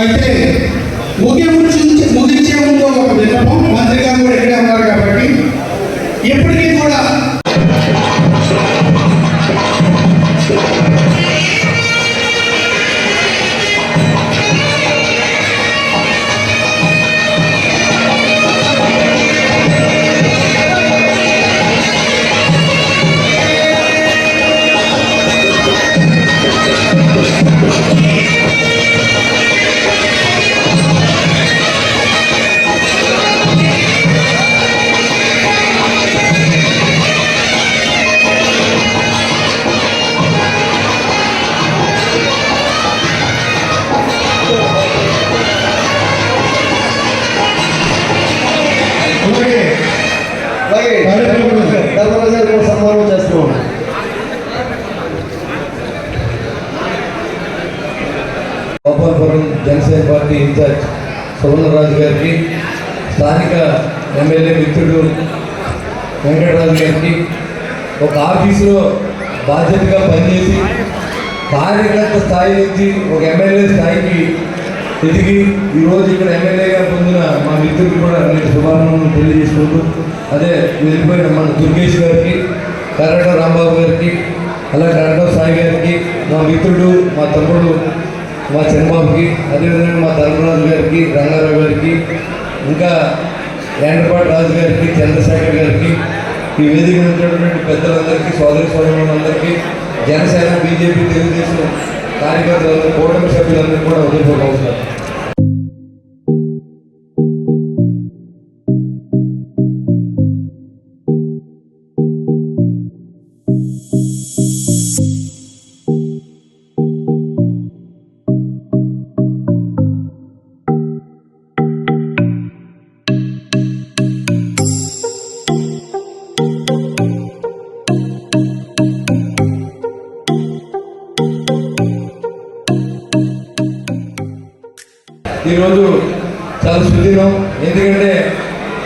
అయితే ముగించే ముగించే ముందు ఒక విన్నపం మంత్రి గారు కూడా ఇక్కడే ఉన్నారు కాబట్టి ఎప్పటికీ కూడా గోపాలపురం జనసేన పార్టీ ఇన్ఛార్జ్ సువర్ణరాజు గారికి స్థానిక ఎమ్మెల్యే మిత్రుడు వెంకటరాజు గారికి ఒక ఆఫీసులో బాధ్యతగా పనిచేసి కార్యకర్త స్థాయి నుంచి ఒక ఎమ్మెల్యే స్థాయికి ఎదిగి ఈరోజు ఇక్కడ ఎమ్మెల్యేగా పొందిన మా మిత్రుడికి కూడా నేను శుభారంభం తెలియజేసుకుంటూ అదే వెళ్ళిపోయిన మన దుర్గేష్ గారికి కరట రాంబాబు గారికి అలా కరట సాయి గారికి మా మిత్రుడు మా తమ్ముడు మా చంద్రబాబుకి అదేవిధంగా మా ధర్మరాజు గారికి రంగారావు గారికి ఇంకా ఎండపాటి రాజు గారికి చంద్రశేఖర్ గారికి ఈ వేదిక ఉన్నటువంటి పెద్దలందరికీ సోదరి సోదరులందరికీ జనసేన బీజేపీ తెలుగుదేశం కార్యకర్తలందరూ కూటమి సభ్యులందరూ కూడా వదిలిపోవడం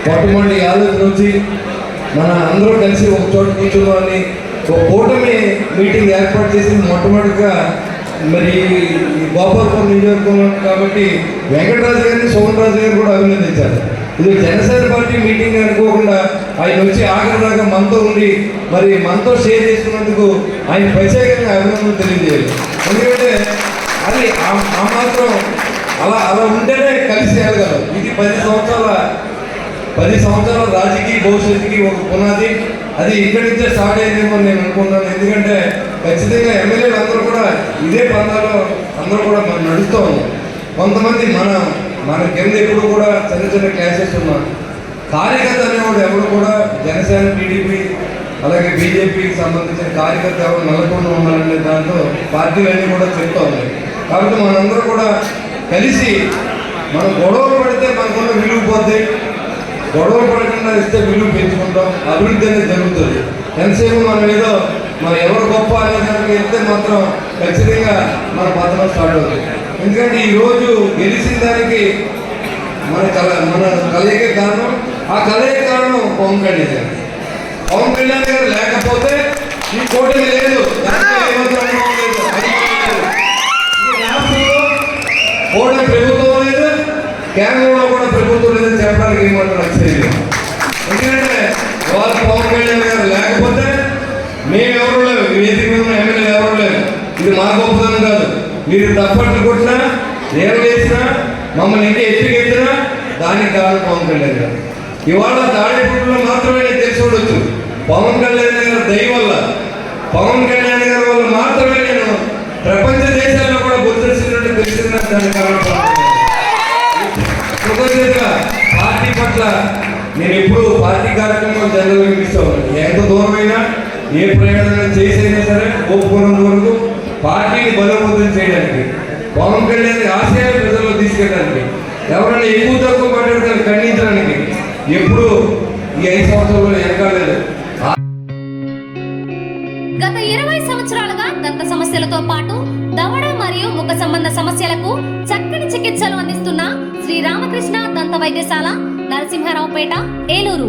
మొట్టమొదటి ఆలోచన నుంచి మన అందరూ కలిసి ఒక చోట కూర్చున్నామని ఒక కూటమి మీటింగ్ ఏర్పాటు చేసి మొట్టమొదటిగా మరి ఈ గోపాలపురం నియోజకవర్గం కాబట్టి వెంకటరాజు గారిని సోమన్ రాజు గారు కూడా అభినందించారు ఇది జనసేన పార్టీ మీటింగ్ అనుకోకుండా ఆయన వచ్చి ఆఖరి దాకా మనతో ఉండి మరి మనతో షేర్ చేసుకున్నందుకు ఆయన ప్రత్యేకంగా అభినందనలు తెలియజేయాలి. ఎందుకంటే అది ఆ- ఆ మాత్రం అలా అలా ఉంటేనే కలిసి వెళ్ళగలం. ఇది పది సంవత్సరాల పది సంవత్సరాల రాజకీయ భవిష్యత్తుకి ఒక పునాది. అది ఇక్కడి నుంచే స్టార్ట్ అయిందేమో నేను అనుకుంటున్నాను ఎందుకంటే ఖచ్చితంగా ఎమ్మెల్యేలు అందరూ కూడా ఇదే ప్రాంతాల్లో అందరూ కూడా మనం నడుస్తూ కొంతమంది మన మన కింద ఎప్పుడు కూడా చిన్న చిన్న క్లాసెస్ ఉన్నారు. కార్యకర్త అనేవాడు ఎవరు కూడా జనసేన టీడీపీ అలాగే బీజేపీకి సంబంధించిన కార్యకర్త ఎవరు నెలకొండ ఉండాలనే దాంట్లో పార్టీలన్నీ కూడా చెప్తా ఉన్నాయి కాబట్టి మనందరూ కూడా కలిసి మనం గొడవలు పడితే మనకున్న విలువ పోతాయి గొడవ పడకుండా ఇస్తే విలువ పెంచుకుంటాం. అభివృద్ధి అనేది జరుగుతుంది. ఎంతసేపు మనం ఏదో మరి ఎవరు గొప్ప అనే దానికి వెళ్తే మాత్రం ఖచ్చితంగా మన పత్రం స్టార్ట్ అవుతుంది. ఎందుకంటే ఈ రోజు గెలిచిన దానికి మన కల మన కలయిక కారణం ఆ కలయిక కారణం పవన్ కళ్యాణ్ గారు. పవన్ కళ్యాణ్ గారు లేకపోతే ఈ కూటమి లేదు. దాంట్లో ప్రభుత్వం లేదు కేంద్రంలో లేదని చెప్పడానికి ఎందుకంటే వాళ్ళ పవన్ కళ్యాణ్ గారు లేకపోతే మేము ఎవరు లేవు వేదిక మీద ఉన్న ఎవరు లేవు ఇది మా గొప్పతనం కాదు. మీరు తప్పట్లు కొట్టినా నేను చేసినా మమ్మల్ని ఇంకా ఎత్తికెత్తినా దానికి కారణం పవన్ కళ్యాణ్ గారు. ఇవాళ తాడేపూడిలో మాత్రమే నేను తెలిసి పవన్ కళ్యాణ్ గారు దయ వల్ల పవన్ కళ్యాణ్ గారి వల్ల మాత్రమే నేను ప్రపంచ దేశాల్లో కూడా గుర్తించినట్టు తెలిసిందని దానికి కారణం ఎప్పుడు కార్యక్రమం కార్యక్రమాలు వినిపిస్తూ మిస్ ఎంత దూరమైనా ఏ ప్రయాణం చేసైనా సరే ఒప్పుకున్నంత వరకు పార్టీని బలోపేతం చేయడానికి పవన్ కళ్యాణ్ ఆశయాన్ని ప్రజల్లో తీసుకెళ్ళడానికి ఎవరైనా ఎక్కువ తక్కువ మాట్లాడతారు ఖండించడానికి ఎప్పుడు ఈ ఐదు సంవత్సరాల్లో వెనకాలేదు గత ఇరవై సంవత్సరాలుగా దంత సమస్యలతో పాటు దవడ మరియు ముఖ సంబంధ సమస్యలకు చక్కని చికిత్సలు అందిస్తున్న శ్రీ రామకృష్ణ దంత వైద్యశాల నరసింహారావుపేట ఏలూరు.